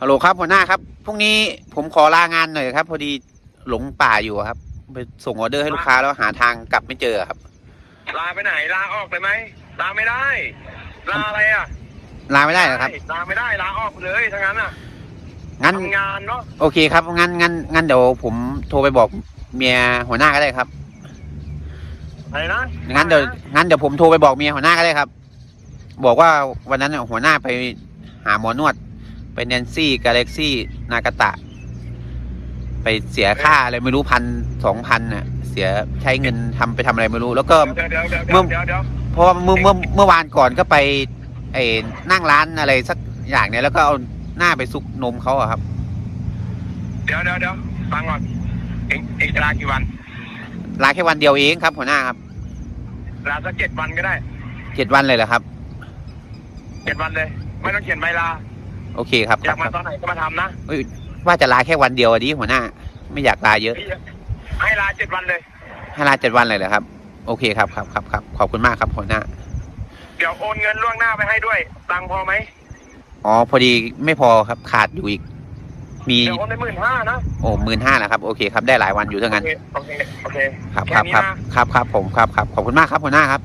ฮัลโหลครับหัวหน้าครับพรุ่งนี้ผมขอลางานหน่อยครับ พอดีหลงป่าอยู่ครับ ไปส่งออเดอร์ให้ลูกค้าแล้วหาทางกลับไม่เจอครับ ลาไปไหนลาออกไปไหมลาไม่ได้ ลาอะไรอะลาไม่ได้เหรอครับ ลาไม่ได้ลาออกเลยทั้งนั้นอะงั้นทำงานเนาะโอเคครับงั้นงั้นงั้นเดี๋ยวผมโทรไปบอกเมียหัวหน้าก็ได้ครับอะไรนะงั้นเดี๋ยวงั้นเดี๋ยวผมโทรไปบอกเมียหัวหน้าก็ได้ครับ บอกว่าวันนั้นเนี่ยหัวหน้าไปหาหมอนวด ไปแนนซี่กาเล็กซี่ นากาตะ ไปเสียค่าอะไรไม่รู้พันสองพันน่ะ เสียใช้เงินทำไปทำอะไรไม่รู้ แล้วก็ เดี๋ยวเดี๋ยวเดี๋ยวเมื่เดี๋อยวเดี๋ยวเพราะว่าเมื่อเมื่อเมื่อวานก่อนก็ไปไอ้นั่งร้านอะไรสักอย่างเนี่ยแล้วก็เอาหน้าไปซุกนมเขาอะครับ เดี๋ยวเดี๋ยวเดี๋ยวฟังก่อนเองเองจะลากี่วัน ลาแค่วันเดียวเองครับหัวหน้าครับลาสักเจ็ดวันก็ได้เจ็ดวันเลยเหรอครับ เจ็ดวันเลย ไม่ต้องเขียนใบลา โอเคครับอคยารับกมาตอนไหนก็มาทำนะเอ้ยว่าจะลาแค่วันเดียวอะดิหัวหน้า ไม่อยากลาเยอะให้ลาเจ็ดวันเลย ให้ลาเจ็ดวันเลยเหรอครับ โอเคครับครับครับครับขอบคุณมากครับหัวหน้า เดี๋ยวโอนเงินล่วงหน้าไปให้ด้วย ตังค์พอไหมอ๋อพอดีไม่พอครับขาดอยู่อีก มีเดี๋ยวโอนไปหมื่นห้านะโอ้หมื่นห้าแล้วครับโอเคครับได้หลายวันอยู่เท่านั้นโอเคโอเคโอเค ครับแค่ครับนี้ครับนะครับครับผมครับครับขอบคุณมากครับหัวหน้าครับ